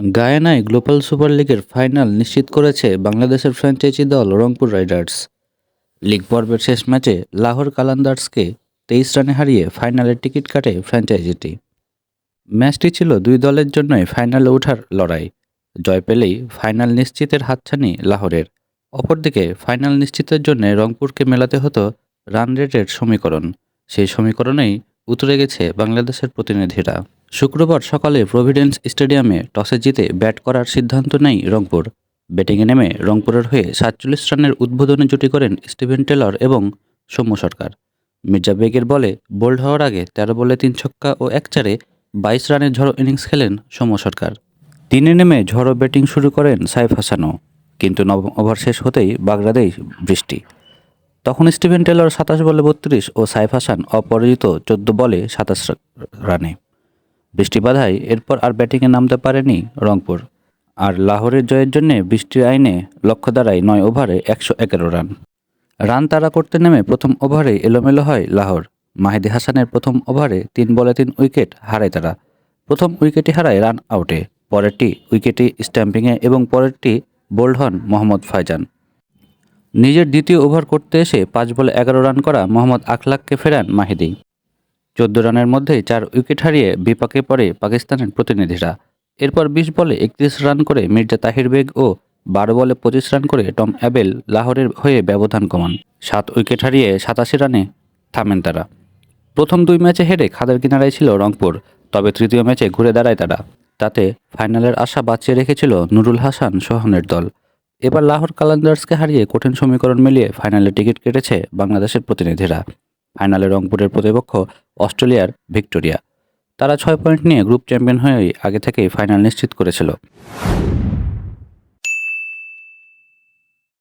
গায়ানায় global super লিগের final নিশ্চিত করেছে বাংলাদেশের ফ্র্যাঞ্চাইজি দল রংপুর রাইডার্স। লিগ পর্বের শেষ ম্যাচে লাহোর কালান্দার্সকে তেইশ রানে হারিয়ে ফাইনালের টিকিট কাটে ফ্র্যাঞ্চাইজিটি। ম্যাচটি ছিল দুই দলের জন্যই ফাইনালে ওঠার লড়াই। জয় পেলেই ফাইনাল নিশ্চিতের হাতছানি লাহোরের। অপরদিকে ফাইনাল নিশ্চিতের জন্য রংপুরকে মেলাতে হতো রান রেটের সমীকরণ। সেই সমীকরণেই উতরে গেছে বাংলাদেশের প্রতিনিধিরা। শুক্রবার সকালে প্রভিডেন্স স্টেডিয়ামে টসে জিতে ব্যাট করার সিদ্ধান্ত নেয় রংপুর। ব্যাটিংয়ে নেমে রংপুরের হয়ে সাতচল্লিশ রানের উদ্বোধনী জুটি করেন স্টিভেন টেলর এবং সৌম্য সরকার। মির্জা বেগের বলে বোল্ড হওয়ার আগে তেরো বলে তিন ছক্কা ও এক চারে বাইশ রানের ঝড়ো ইনিংস খেলেন সৌম্য সরকার। তিনে নেমে ঝড়ো ব্যাটিং শুরু করেন সাইফ হাসানও, কিন্তু নবম ওভার শেষ হতেই বাগড়াদেই বৃষ্টি। তখন স্টিভেন টেলর সাতাশ বলে বত্রিশ ও সাইফ হাসান অপরাজিত চোদ্দ বলে সাতাশ রানে। বৃষ্টি বাধায় এরপর আর ব্যাটিংয়ে নামতে পারেনি রংপুর। আর লাহোরের জয়ের জন্যে বৃষ্টির আইনে লক্ষ্য দাঁড়ায় নয় ওভারে একশো এগারো রান। রান তাড়া করতে নেমে প্রথম ওভারে এলোমেলো হয় লাহোর। মাহিদি হাসানের প্রথম ওভারে তিন বলে তিন উইকেট হারায় তারা। প্রথম উইকেটই হারায় রান আউটে, পরেরটি উইকেটে স্ট্যাম্পিংয়ে এবং পরেরটি বোল্ড হন মোহাম্মদ ফাইজান। নিজের দ্বিতীয় ওভার করতে এসে পাঁচ বলে এগারো রান করা মোহাম্মদ আখলাককে ফেরান মাহিদি। চোদ্দ রানের মধ্যেই চার উইকেট হারিয়ে বিপাকে পড়ে পাকিস্তানের প্রতিনিধিরা। এরপর বিশ বলে একত্রিশ রান করে মির্জা তাহির বেগ ও বারো বলে পঁচিশ রান করে টম অ্যাবেল লাহোরের হয়ে ব্যবধান কমান। সাত উইকেট হারিয়ে সাতাশি রানে থামেন তারা। প্রথম দুই ম্যাচে হেরে খাদের কিনারায় ছিল রংপুর, তবে তৃতীয় ম্যাচে ঘুরে দাঁড়ায় তারা। তাতে ফাইনালের আশা বাঁচিয়ে রেখেছিল নুরুল হাসান সোহানের দল। এবার লাহোর কালান্দার্সকে হারিয়ে কঠিন সমীকরণ মিলিয়ে ফাইনালে টিকিট কেটেছে বাংলাদেশের প্রতিনিধিরা। ফাইনালে রংপুরের প্রতিপক্ষ অস্ট্রেলিয়ার ভিক্টোরিয়া। তারা ছয় পয়েন্ট নিয়ে গ্রুপ চ্যাম্পিয়ন হয়েই আগে থেকেই ফাইনাল নিশ্চিত করেছিল।